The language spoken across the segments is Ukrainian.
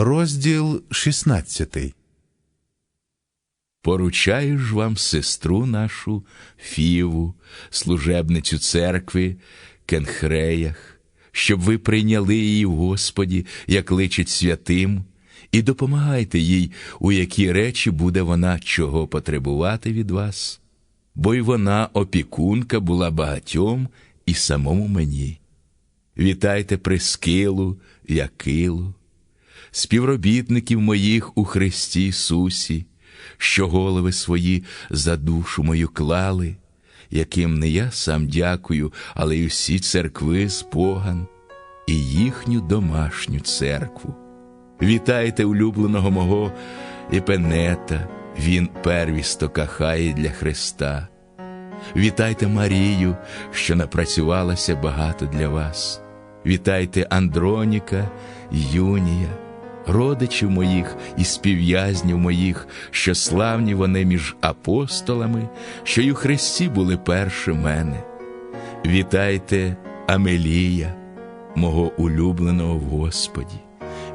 Розділ 16 Поручаю вам сестру нашу Фіву, служебницю церкви Кенхреях, щоб ви прийняли її в Господі, як личить святим, і допомагайте їй, у які речі буде вона чого потребувати від вас, бо й вона опікунка була багатьом і самому мені. Вітайте Прискилу, Якилу, співробітників моїх у Христі Ісусі, що голови свої за душу мою клали, яким не я сам дякую, але й усі церкви з поган і їхню домашню церкву. Вітайте улюбленого мого Епенета, він первісто кахає для Христа. Вітайте Марію, що напрацювалася багато для вас. Вітайте Андроніка, Юнія, родичів моїх і співв'язнів моїх, що славні вони між апостолами, що й у Христі були перші мене. Вітайте Амелія, мого улюбленого в Господі.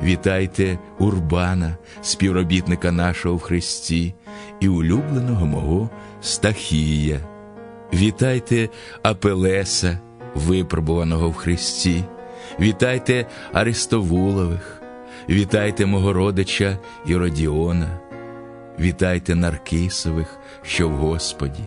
Вітайте Урбана, співробітника нашого в Христі, і улюбленого мого Стахія. Вітайте Апелеса, випробуваного в Христі, вітайте Аристовулових, вітайте мого родича Іродіона, вітайте Наркисових, що в Господі,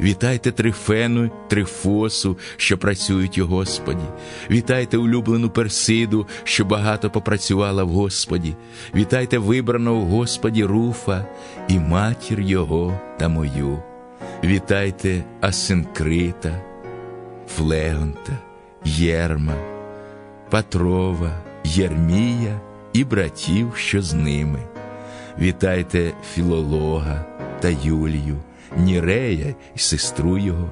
вітайте Трифену, Трифосу, що працюють у Господі, вітайте улюблену Персиду, що багато попрацювала в Господі, вітайте вибраного в Господі Руфа і матір Його та мою. Вітайте Асинкрита, Флеонта, Єрма, Патрова, Єрмія і братів, що з ними. Вітайте Філолога та Юлію, Нірея і сестру його,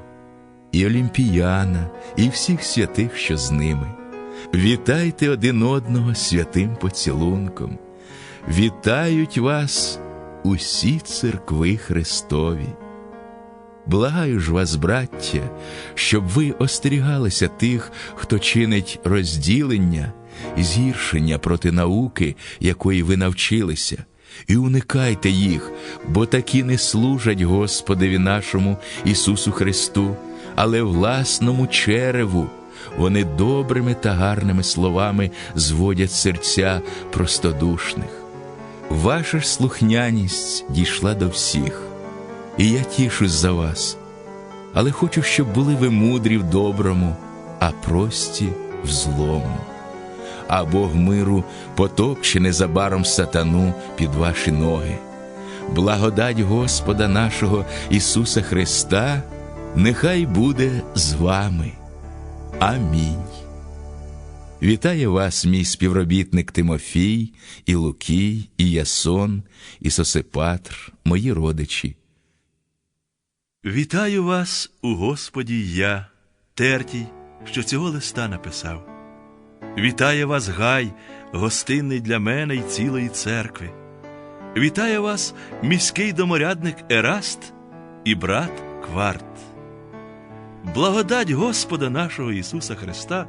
і Олімпіяна, і всіх святих, що з ними. Вітайте один одного святим поцілунком. Вітають вас усі церкви Христові. Благаю ж вас, браття, щоб ви остерігалися тих, хто чинить розділення згіршення проти науки, якої ви навчилися, і уникайте їх, бо такі не служать Господеві нашому Ісусу Христу, але власному череву. Вони добрими та гарними словами зводять серця простодушних. Ваша ж слухняність дійшла до всіх і я тішусь за вас, але хочу, щоб були ви мудрі в доброму, а прості в злому. А Бог миру потопче незабаром сатану під ваші ноги. Благодать Господа нашого Ісуса Христа, нехай буде з вами. Амінь. Вітає вас, мій співробітник Тимофій, і Лукій, і Ясон, і Сосипатр, мої родичі. Вітаю вас у Господі я, Тертій, що цього листа написав. Вітає вас Гай, гостинний для мене й цілої церкви. Вітає вас міський доморядник Ераст і брат Кварт. Благодать Господа нашого Ісуса Христа,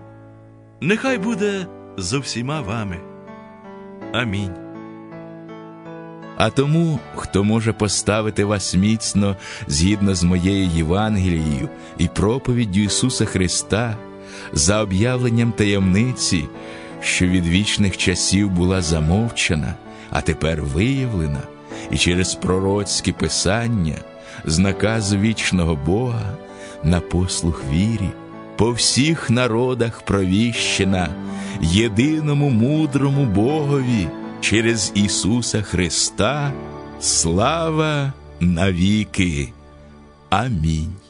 нехай буде зо всіма вами. Амінь. А тому, хто може поставити вас міцно згідно з моєю Євангелією і проповіддю Ісуса Христа, за об'явленням таємниці, що від вічних часів була замовчана, а тепер виявлена, і через пророцькі писання, з наказу вічного Бога на послух вірі, по всіх народах провіщена, єдиному мудрому Богові через Ісуса Христа, слава навіки. Амінь.